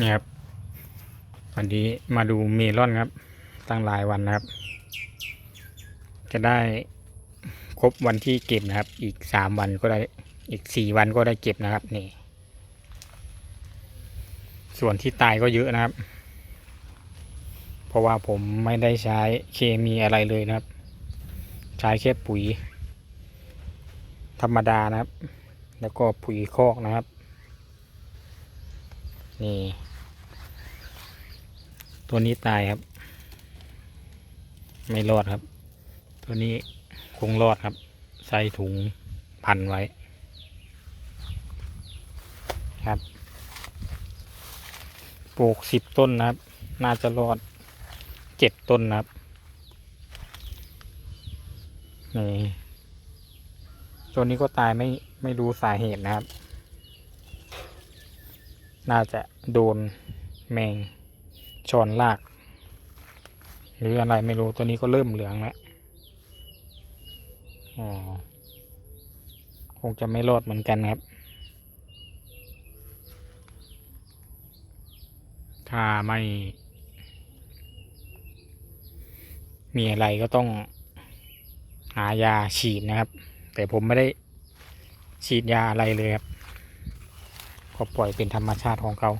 นี่ครับวันนี้มาดูเมลอนครับ ตั้งหลายวันนะครับ จะได้ครบวันที่เก็บนะครับ อีกสามวันก็ได้อีกสี่วันก็ได้เก็บนะครับนี่ ส่วนที่ตายก็เยอะนะครับ เพราะว่าผมไม่ได้ใช้เคมีอะไรเลยนะครับ ใช้แค่ปุ๋ย ธรรมดานะครับ แล้วก็ปุ๋ยคอกนะครับ นี่ ตัวนี้ตายครับ ไม่รอดครับ ตัวนี้คงรอดครับ ใส่ถุงพันไว้ ครับ ปลูกสิบต้นนะครับ น่าจะรอดเจ็ดต้นนะครับ นี่ ตัวนี้ก็ตายไม่ไม่รู้สาเหตุนะครับ น่าจะโดนแมงชอนลาก หรืออะไรไม่รู้ตัวนี้ก็เริ่มเหลืองแล้วอ๋อคงจะไม่รอดเหมือนกันครับถ้าไม่มีอะไรก็ต้องหายาฉีดนะครับ แต่ผมไม่ได้ฉีดยาอะไรเลยครับ ก็ปล่อยเป็นธรรมชาติของเขา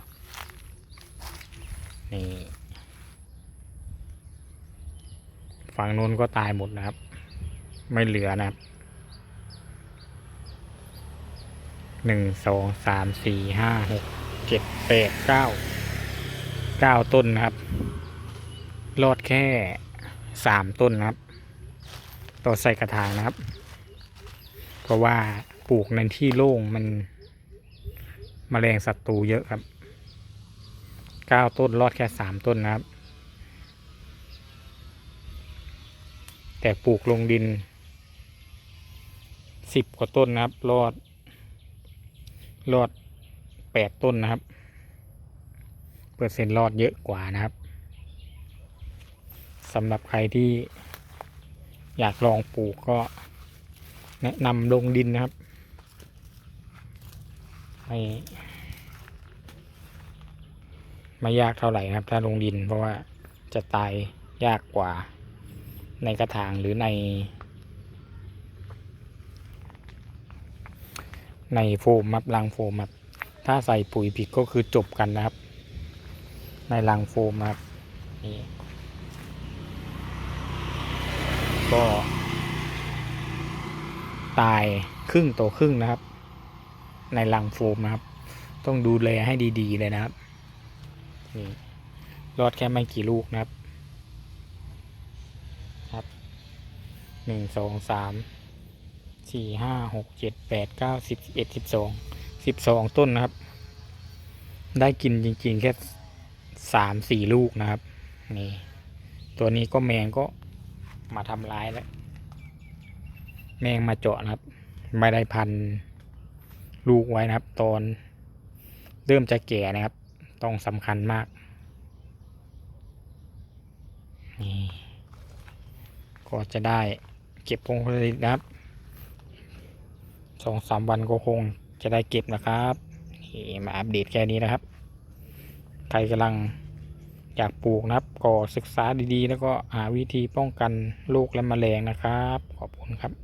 นี่ฝั่งนู้นก็ตายหมดนะครับ ไม่เหลือนะครับหนึ่งสองสามสี่ห้าหกเจ็ดแปดเก้าเก้าต้นนะครับรอดแค่สามต้นนะครับต่อใส่กระถางนะครับ เพราะว่าปลูกในที่โล่งมัน มแมลงศัตรูเยอะครับเก้าต้นรอดแค่สามต้นนะครับ แต่ปลูกลงดินสิบกว่าต้นนะครับ รอด รอดแปดต้นนะครับ เปอร์เซ็นต์รอดเยอะกว่านะครับสำหรับใครที่อยากลองปลูกก็แนะนำลงดินนะครับ ไม่ไม่ยากเท่าไหร่นะครับ ถ้าลงดินเพราะว่าจะตายยากกว่าในกระถางหรือใน ในโฟมมับลังโฟมครับถ้าใส่ปุ๋ยผิดก็คือจบกันนะครับ ในลังโฟมครับนี่ก็ ตายครึ่งต่อครึ่งนะครับ ในลังโฟมนะครับ ต้องดูแลให้ดีๆเลยนะครับนี่รอดแค่ไม่กี่ลูกนะครับ ครับหนึ่งสองสามสี่ห้าหกเจ็ดแปดเก้าสิบสิบเอ็ดสิบสองสิบสองต้นนะครับ ได้กินจริงๆแค่สามสี่ลูกนะครับ นี่ ตัวนี้ก็แมงก็มาทำร้ายแล้ว แมงมาเจาะนะครับ ไม่ได้พัน ลูกไว้นะครับ ตอนเริ่มจะแก่นะครับ ต้องสำคัญมากนี่ก็จะได้เก็บผลผลิตนะครับสองสามวันก็คงจะได้เก็บนะครับนี่มาอัปเดตแค่นี้นะครับ ใครกำลังอยากปลูกนะครับ ก็ศึกษาดีๆ แล้วก็หาวิธีป้องกันโรคและแมลงนะครับ ขอบคุณครับ